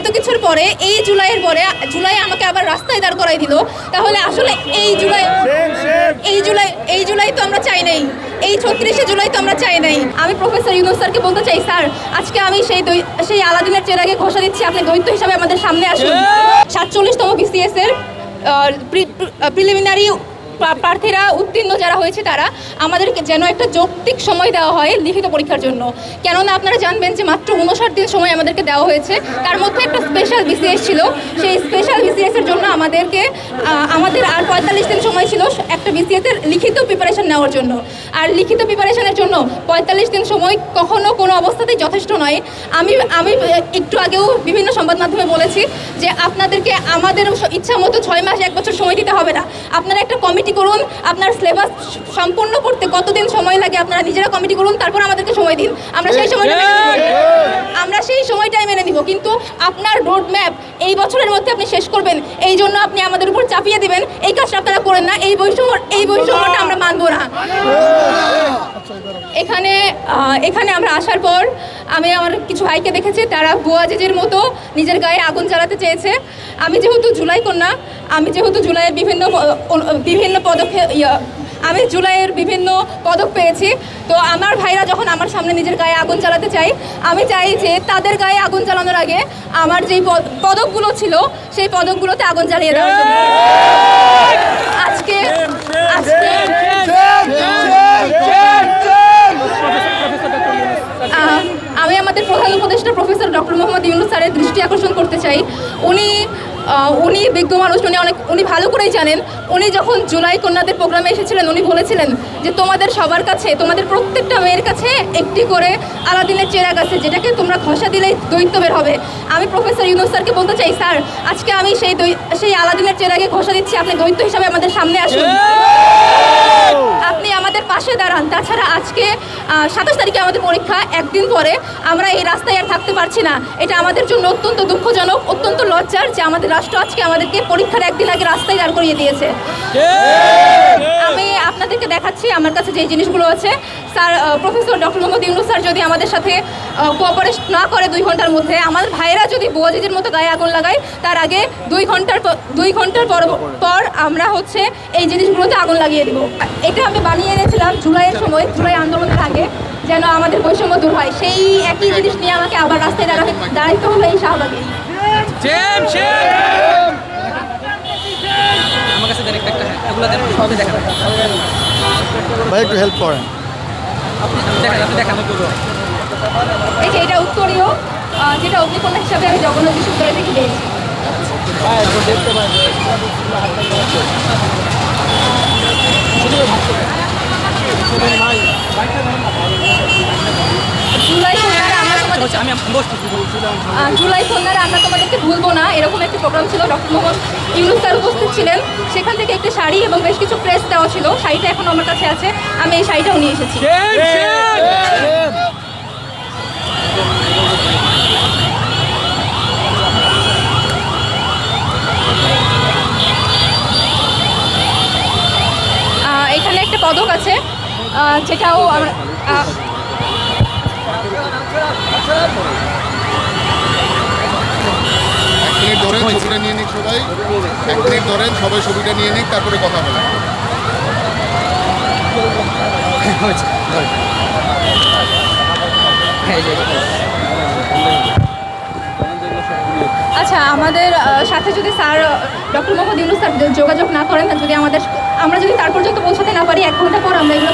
এত কিছুর পরে এই জুলাইয়ের পরে জুলাই আমাকে আবার রাস্তায় দাঁড় করাই দিল। তাহলে আসলে এই জুলাই এই জুলাই এই জুলাই তো আমরা চাই নাই। এই ছত্রিশে জুলাই তো আমরা চাই নাই। আমি প্রফেসর ইউনুস স্যারকে বলতে চাই স্যার আজকে আমি সেই সেই আলাদিনের চেরাগে ঘোষণা দিচ্ছি আপনি দৈত্য হিসাবে আমাদের সামনে আসুন। সাতচল্লিশতম বিসিএস এর প্রিলিমিনারি প্রার্থীরা উত্তীর্ণ যারা হয়েছে তারা আমাদেরকে যেন একটা যৌক্তিক সময় দেওয়া হয় লিখিত পরীক্ষার জন্য। কেননা আপনারা জানবেন যে মাত্র উনষাট দিন সময় আমাদেরকে দেওয়া হয়েছে। তার মধ্যে একটা স্পেশাল বিসিএস ছিল। সেই স্পেশাল বিসিএসের জন্য আমাদেরকে আমাদের আর পঁয়তাল্লিশ দিন সময় ছিল একটা বিসিএসের লিখিত প্রিপারেশন নেওয়ার জন্য। আর লিখিত প্রিপারেশনের জন্য পঁয়তাল্লিশ দিন সময় কখনো কোনো অবস্থাতেই যথেষ্ট নয়। আমি আমি একটু আগেও বিভিন্ন সংবাদ মাধ্যমে বলেছি যে আপনাদেরকে আমাদের ইচ্ছা মতো ছয় মাস, এক বছর সময় দিতে হবে না। আপনারা একটা কমিটি করুন আপনার সিলেবাস সম্পূর্ণ করতে কতদিন সময় লাগে আপনারা নিজেরা কমিটি করুন তারপর আমাদেরকে সময় দিন। আমরা সেই সময়টা আমরা সেই সময়টাই মেনে নিব। কিন্তু আপনার রোড ম্যাপ এই বছরের মধ্যে আপনি শেষ করবেন। এই জন্য আপনি আমাদের উপর চাপিয়ে দিবেন। এই কাজটা আপনারা করেন না। এই বৈষম্য এই বৈষম্যটা আমরা মানবো না। এখানে এখানে আমরা আসার পর আমি আমার কিছু ভাইকে দেখেছি। তারা বুয়াজেজের মতো নিজের গায়ে আগুন জ্বালাতে চেয়েছে। আমি যেহেতু জুলাই কন্যা আমি যেহেতু জুলাইয়ের বিভিন্ন বিভিন্ন পদক্ষেপ আমি জুলাইয়ের বিভিন্ন পদক পেয়েছি। তো আমার ভাইরা যখন আমার সামনে নিজের গায়ে আগুন চালাতে চাই, আমি চাই যে তাদের গায়ে আগুন চালানোর আগে আমার যেই পদ- পদকগুলো ছিল, সেই পদকগুলোতে আগুন চালিয়ে দেওয়ার জন্য। আজকে আজকে আমি আমাদের প্রধান উপদেষ্টা প্রফেসর ডক্টর মোহাম্মদ ইউনুস স্যারের দৃষ্টি আকর্ষণ করতে চাই। উনি উনি বিজ্ঞ মানুষ, উনি অনেক, উনি ভালো করেই জানেন। উনি যখন জুলাই কন্যাদের প্রোগ্রামে এসেছিলেন, উনি বলেছিলেন যে, তোমাদের সবার কাছে, তোমাদের প্রত্যেকটা মেয়ের কাছে একটি করে আলাদিনের চেরা আছে যেটাকে তোমরা ঘষা দিলেই দৈত্য বের হবে। আমি প্রফেসর ইউনুস স্যারকে বলতে চাই, স্যার, আজকে আমি সেই সেই আলাদিনের চেরাগে ঘষা দিচ্ছি, আপনি দৈত্য হিসাবে আমাদের সামনে আসুন আপনি আমাদের পাশে দাঁড়ান তাছাড়া আজকে সাতাশ তারিখে আমাদের পরীক্ষা, একদিন পরে আমরা এই রাস্তায় আর থাকতে পারছি না। এটা আমাদের জন্য অত্যন্ত দুঃখজনক, অত্যন্ত লজ্জার যে আমাদের রাষ্ট্র আজকে আমাদেরকে পরীক্ষার একদিন আগে রাস্তায় দাঁড় করিয়ে দিয়েছে। আপনাদেরকে দেখাচ্ছি আমার কাছে যে জিনিসগুলো আছে। Sir professor doctor Mohammad Yunus sir যদি আমাদের সাথে কোঅপারেট না করে দুই ঘণ্টার মধ্যে আমাদের ভাইয়েরা যদি বোয়াজিদের মতো গায়ে আগুন লাগায় তার আগে দুই ঘণ্টার দুই ঘণ্টার পর পর আমরা হচ্ছে এই জিনিসগুলোতে আগুন লাগিয়ে দিব। এটা আমি বানিয়ে এনেছিলাম জুলাইয়ের সময় জুলাই আন্দোলনের আগে যেন আমাদের বৈষম্য দূর হয়। সেই একই জিনিস নিয়ে আমাকে আবার রাস্তায় দাঁড়াতে দাঁড়াইতে হলো এই শাহবাগে। আমার কাছে একটা একটা এগুলো সবাই দেখান ভাই একটু হেল্প করেন। এই এটা উত্তরীয় যেটা আমি কন্যারা আমরা তোমাদের হচ্ছে আমি জুলাই কন্যারা আমরা তোমাদেরকে ভুলবো না। এরকম একটি প্রোগ্রাম ছিল ডক্টর মোহাম্মদ ইউনুস স্যার উপস্থিত ছিলেন। সেখান থেকে একটি শাড়ি এবং বেশ কিছু প্রেস দেওয়া ছিল। শাড়িটা এখন আমার কাছে আছে। আমি এই শাড়িটাও নিয়ে এসেছি। এখানে একটা পদক আছে। যেটাও আমরা ছবিটা নিয়ে নিক তারপরে কথা বলেন। আচ্ছা আমাদের সাথে যদি sir, doctor Mohammad Yunus sir যোগাযোগ না করেন যদি আমাদের আমরা যদি তার পর্যন্ত পৌঁছাতে না পারি, এক ঘণ্টা পর আমরা এগুলো